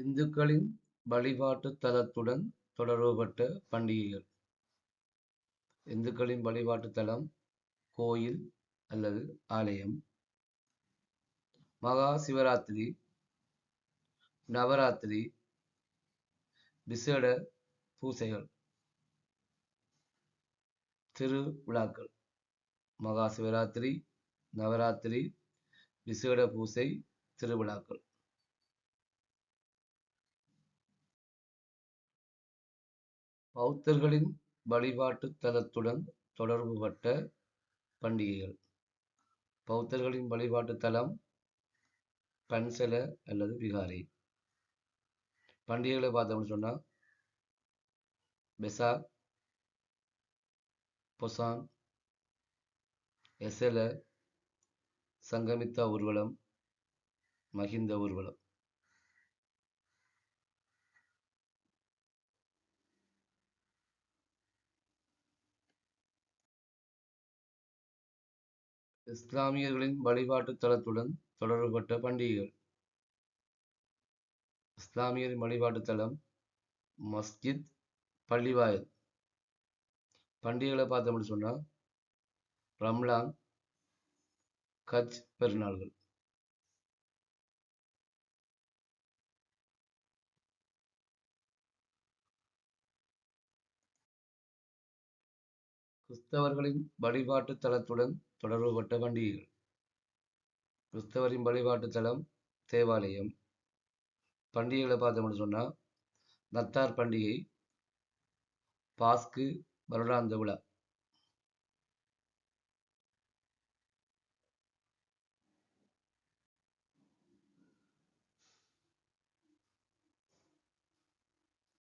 இந்துக்களின் வழிபாட்டு தலத்துடன் தொடர்புபட்ட பண்டிகைகள். இந்துக்களின் வழிபாட்டு தலம் கோயில் அல்லது ஆலயம். மகா சிவராத்திரி நவராத்திரி விசேட பூசைகள் திருவிழாக்கள். மகா சிவராத்திரி நவராத்திரி விசேட பூசை திருவிழாக்கள். பௌத்தர்களின் வழிபாட்டு தலத்துடன் தொடர்புபட்ட பண்டிகைகள். பௌத்தர்களின் வழிபாட்டு தலம் பன்சல அல்லது விகாரை. பண்டிகைகளை பார்த்தோம்னு சொன்னால் பெசாக் பொசான் எசல சங்கமித்தா ஊர்வலம் மகிந்த ஊர்வலம். இஸ்லாமியர்களின் வழிபாட்டு தலத்துடன் தொடர்புபட்ட பண்டிகைகள். இஸ்லாமியரின் வழிபாட்டு தலம் மஸ்ஜித் பள்ளிவாயல். பண்டிகைகளை பார்த்தோம்னு சொன்னால் ரம்லான் கஜ் பெருநாள்கள். கிறிஸ்தவர்களின் வழிபாட்டு தலத்துடன் தொடர்புபட்ட பண்டிகைகள் கிறிஸ்தவரின் வழிபாட்டு தலம் தேவாலயம். பண்டிகைகளை பார்த்தோம்னு சொன்னால் நத்தார் பண்டிகை பாஸ்கு வருடாந்த விழா.